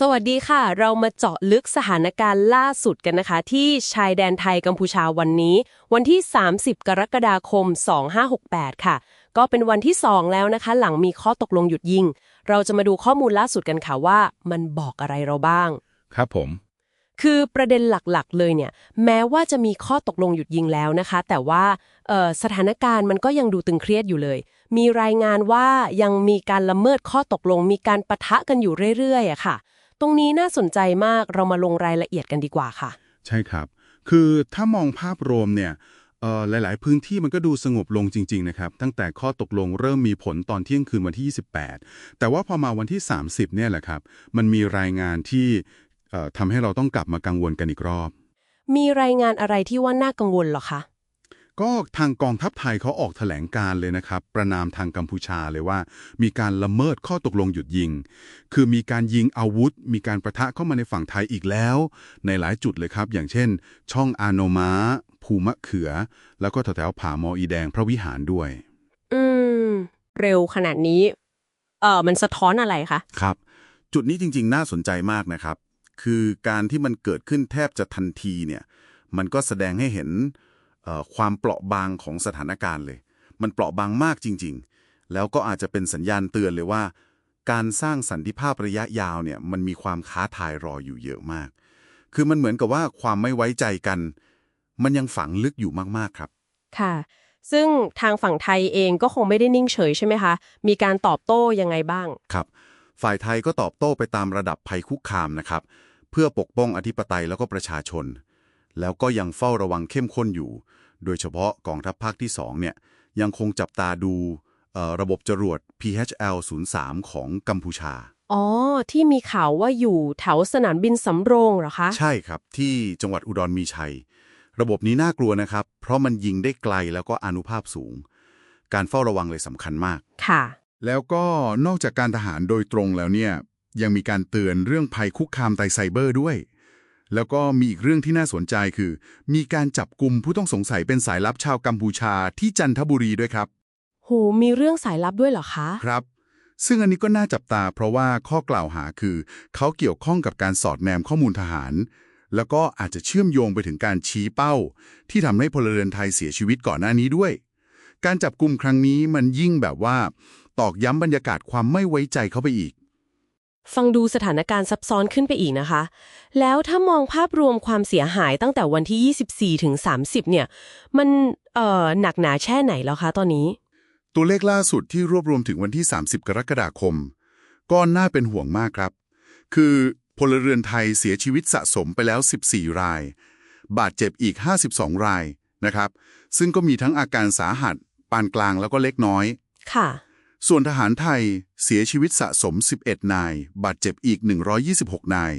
สวัสดีค่ะ เรามาเจาะลึกสถานการณ์ล่าสุดกันนะคะ ที่ชายแดนไทยกัมพูชาวันนี้ วันที่ 30 กรกฎาคม 2568 ค่ะ ก็เป็นวันที่ 2 แล้วนะคะ หลังมีข้อตกลงหยุดยิง เราจะมาดูข้อมูลล่าสุดกันค่ะว่ามันบอกอะไรเราบ้าง ครับผม คือประเด็นหลักๆ เลยเนี่ย แม้ว่าจะมีข้อตกลงหยุดยิงแล้วนะคะ แต่ว่าเอ่อสถานการณ์มันก็ยังดูตึงเครียดอยู่เลย มีรายงานว่ายังมีการละเมิดข้อตกลง มีการปะทะกันอยู่เรื่อยๆอะค่ะ ตรงนี้น่าสนใจมากเรามาลงรายละเอียดกันดีกว่าค่ะ ใช่ครับ คือถ้ามองภาพรวมเนี่ยเอ่อหลาย ๆ พื้นที่มันก็ดูสงบลงจริง ๆ นะครับ ตั้งแต่ข้อตกลงเริ่มมีผลตอนเที่ยงคืนวันที่ 28 แต่ว่าพอมาวันที่ 30 เนี่ยแหละครับ มันมีรายงานที่เอ่อทำให้เราต้องกลับมากังวลกันอีกรอบ มีรายงานอะไรที่ว่าน่ากังวลเหรอคะ ก็ทางกองทัพไทยเขาออกแถลงการเลยนะครับ ประนามทางกัมพูชาเลยว่า มีการละเมิดข้อตกลงหยุดยิง คือมีการยิงอาวุธ มีการประทะเข้ามาในฝั่งไทยอีกแล้ว ในหลายจุดเลยครับ อย่างเช่น ช่องอาโนมาภูมะเขือ แล้วก็แถวๆผามออีแดงพระวิหารด้วย อืม เร็วขนาดนี้ เออมันสะท้อนอะไรคะครับ จุดนี้จริง ๆ น่าสนใจมากนะครับ คือการที่มันเกิดขึ้นแทบจะทันทีเนี่ย มันก็แสดงให้เห็นเอ่อ ความเปราะบางของสถานการณ์เลย มันเปราะบางมากจริง ๆ แล้วก็อาจจะเป็นสัญญาณเตือนเลยว่า การสร้างสันติภาพระยะยาวเนี่ยมันมีความท้าทายรออยู่เยอะมาก คือมันเหมือนกับว่าความไม่ไว้ใจกัน มันยังฝังลึกอยู่มากๆครับ ค่ะ ซึ่งทางฝั่งไทยเองก็คงไม่ได้นิ่งเฉยใช่ไหมคะ มีการตอบโต้ยังไงบ้าง ครับ ฝ่ายไทยก็ตอบโต้ไปตามระดับภัยคุกคามนะครับ เพื่อปกป้องอธิปไตยแล้วก็ประชาชน แล้วก็ยังเฝ้าระวังเข้มข้นอยู่ โดยเฉพาะกองทัพภาคที่2เนี่ยยังคงจับตาดูเอ่อระบบจรวด PHL-03 ของกัมพูชา อ๋อ ที่มีข่าวว่าอยู่แถวสนามบินสำโรงเหรอคะ ใช่ครับ ที่จังหวัดอุดรมีชัย ระบบนี้น่ากลัวนะครับ เพราะมันยิงได้ไกลแล้วก็อานุภาพสูง การเฝ้าระวังเลยสำคัญมาก ค่ะ แล้วก็นอกจากการทหารโดยตรงแล้วเนี่ย ยังมีการเตือนเรื่องภัยคุกคามไตไซเบอร์ด้วย แล้วก็มีอีกเรื่องที่น่าสนใจคือ มีการจับกลุ่มผู้ต้องสงสัยเป็นสายลับชาวกัมพูชาที่จันทบุรีด้วยครับ โห มีเรื่องสายลับด้วยเหรอคะ ครับ ซึ่งอันนี้ก็น่าจับตาเพราะว่าข้อกล่าวหาคือ เขาเกี่ยวข้องกับการสอดแนมข้อมูลทหาร แล้วก็อาจจะเชื่อมโยงไปถึงการชี้เป้า ที่ทำให้พลเรือนไทยเสียชีวิตก่อนหน้านี้ด้วย การจับกลุ่มครั้งนี้มันยิ่งแบบว่า ตอกย้ำบรรยากาศความไม่ไว้ใจเข้าไปอีก ฟังดูสถานการณ์ซับซ้อนขึ้นไปอีกนะคะ แล้วถ้ามองภาพรวมความเสียหายตั้งแต่วันที่ 24 ถึง 30 เนี่ย มันเอ่อหนักหนาแช่ไหนแล้วคะตอนนี้ ตัวเลขล่าสุดที่รวบรวมถึงวันที่ 30 กรกฎาคม ก็น่าเป็นห่วงมากครับ คือพลเรือนไทยเสียชีวิตสะสมไปแล้ว 14 ราย บาดเจ็บอีก 52 รายนะครับ ซึ่งก็มีทั้งอาการสาหัส ปานกลางแล้วก็เล็กน้อย ค่ะ ส่วนทหารไทยเสียชีวิตสะสม 11 นาย บาดเจ็บอีก 126 นาย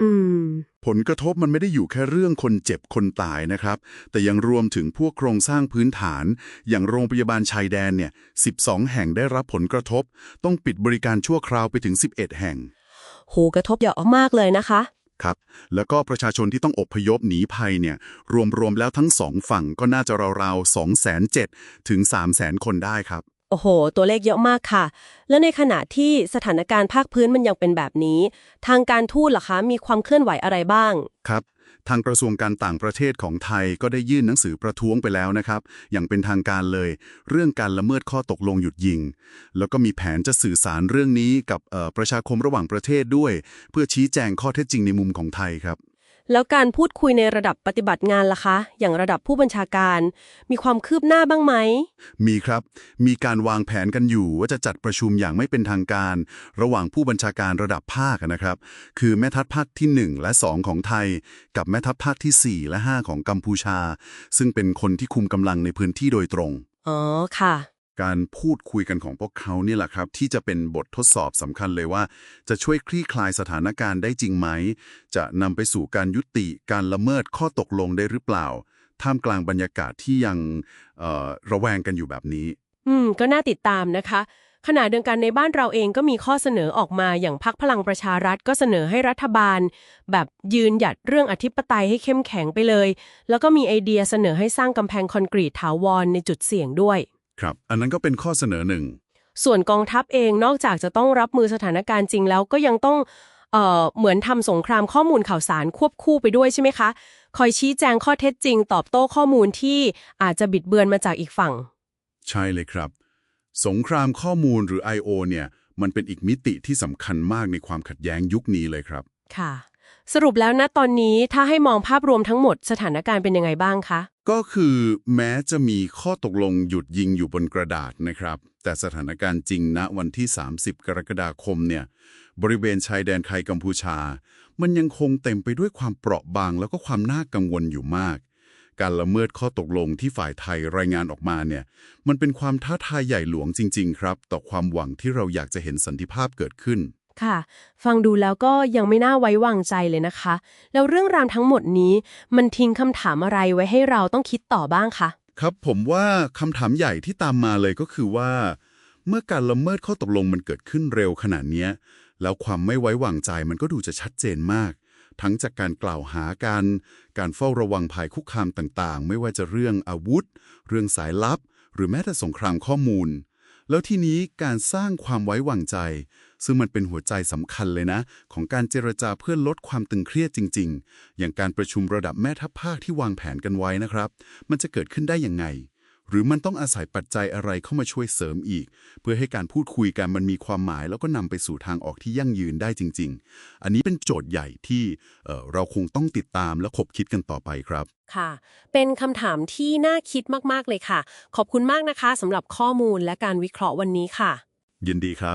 อืม ผลกระทบมันไม่ได้อยู่แค่เรื่องคนเจ็บคนตายนะครับ แต่ยังรวมถึงพวกโครงสร้างพื้นฐาน อย่างโรงพยาบาลชายแดนเนี่ย 12 แห่งได้รับผลกระทบ ต้องปิดบริการชั่วคราวไปถึง 11 แห่ง โหกระทบเยอะมากเลยนะคะ ครับ แล้วก็ประชาชนที่ต้องอพยพหนีภัยเนี่ย รวมๆแล้วทั้งสองฝั่งก็น่าจะราวๆ2 7 0 0 0ถึง3 0 0 0 0 คนได้ครับ โอ้โห ตัวเลขเยอะมากค่ะ แล้วในขณะที่สถานการณ์ภาคพื้นมันยังเป็นแบบนี้ ทางการทูตล่ะคะมีความเคลื่อนไหวอะไรบ้าง ครับ ทางกระทรวงการต่างประเทศของไทยก็ได้ยื่นหนังสือประท้วงไปแล้วนะครับ อย่างเป็นทางการเลย เรื่องการละเมิดข้อตกลงหยุดยิง แล้วก็มีแผนจะสื่อสารเรื่องนี้กับประชาคมระหว่างประเทศด้วย เพื่อชี้แจงข้อเท็จจริงในมุมของไทยครับ แล้วการพูดคุยในระดับปฏิบัติงานล่ะคะ อย่างระดับผู้บัญชาการ มีความคืบหน้าบ้างไหม มีครับ มีการวางแผนกันอยู่ว่าจะจัดประชุมอย่างไม่เป็นทางการ ระหว่างผู้บัญชาการระดับภาคนะครับ คือแม่ทัพภาคที่ 1 และ 2 ของไทย กับแม่ทัพภาคทีสี่4 และ 5 ของกัมพูชา ซึ่งเป็นคนที่คุมกำลังในพื้นที่โดยตรง อ๋อค่ะ การพูดคุยกันของพวกเขานี่แหละครับ ที่จะเป็นบททดสอบสำคัญเลยว่า จะช่วยคลี่คลายสถานการณ์ได้จริงไหม จะนำไปสู่การยุติการละเมิดข้อตกลงได้หรือเปล่า ท่ามกลางบรรยากาศที่ยังระแวงกันอยู่แบบนี้ อืม ก็น่าติดตามนะคะ ขณะเดียวกันในบ้านเราเองก็มีข้อเสนอออกมาอย่างพักพลังประชารัฐก็เสนอให้รัฐบาล แบบยืนหยัดเรื่องอธิปไตยให้เข้มแข็งไปเลย แล้วก็มีไอเดียเสนอให้สร้างกำแพงคอนกรีตถาวรในจุดเสี่ยงด้วย ครับ อันนั้นก็เป็นข้อเสนอหนึ่ง ส่วนกองทัพเองนอกจากจะต้องรับมือสถานการณ์จริงแล้วก็ยังต้องเอ่อเหมือนทำสงครามข้อมูลข่าวสารควบคู่ไปด้วยใช่ไหมคะ คอยชี้แจงข้อเท็จจริง ตอบโต้ข้อมูลที่อาจจะบิดเบือนมาจากอีกฝั่ง ใช่เลยครับ สงครามข้อมูลหรือ I.O. เนี่ยมันเป็นอีกมิติที่สำคัญมากในความขัดแย้งยุคนี้เลยครับ ค่ะ สรุปแล้วนะตอนนี้ถ้าให้มองภาพรวมทั้งหมดสถานการณ์เป็นยังไงบ้างคะ ก็คือแม้จะมีข้อตกลงหยุดยิงอยู่บนกระดาษนะครับ แต่สถานการณ์จริงณวันที่ 30 กรกฎาคมเนี่ยบริเวณชายแดนไทยกัมพูชา มันยังคงเต็มไปด้วยความเปราะบางแล้วก็ความน่ากังวลอยู่มาก การละเมิดข้อตกลงที่ฝ่ายไทยรายงานออกมาเนี่ยมันเป็นความท้าทายใหญ่หลวงจริง ๆ ครับ ต่อความหวังที่เราอยากจะเห็นสันติภาพเกิดขึ้น ค่ะ ฟังดูแล้วก็ยังไม่น่าไว้วางใจเลยนะคะ แล้วเรื่องราวทั้งหมดนี้มันทิ้งคำถามอะไรไว้ให้เราต้องคิดต่อบ้างคะ ครับผมว่าคำถามใหญ่ที่ตามมาเลยก็คือว่า เมื่อการละเมิดข้อตกลงมันเกิดขึ้นเร็วขนาดเนี้ยแล้วความไม่ไว้วางใจมันก็ดูจะชัดเจนมาก ทั้งจากการกล่าวหาการการเฝ้าระวังภัยคุกคามต่างๆ ไม่ว่าจะเรื่องอาวุธ เรื่องสายลับ หรือแม้แต่สงครามข้อมูล แล้วทีนี้การสร้างความไว้วางใจ ซึ่งมันเป็นหัวใจสำคัญเลยนะ ของการเจรจาเพื่อลดความตึงเครียดจริง ๆ อย่างการประชุมระดับแม่ทัพภาคที่วางแผนกันไว้นะครับ มันจะเกิดขึ้นได้ยังไง หรือมันต้องอาศัยปัจจัยอะไรเข้ามาช่วยเสริมอีก เพื่อให้การพูดคุยกันมันมีความหมาย แล้วก็นำไปสู่ทางออกที่ยั่งยืนได้จริง ๆ อันนี้เป็นโจทย์ใหญ่ที่เอ่อเราคงต้องติดตามและขบคิดกันต่อไปครับ ค่ะ เป็นคำถามที่น่าคิดมากๆเลยค่ะ ขอบคุณมากนะคะสำหรับข้อมูลและการวิเคราะห์วันนี้ค่ะ ยินดีครับ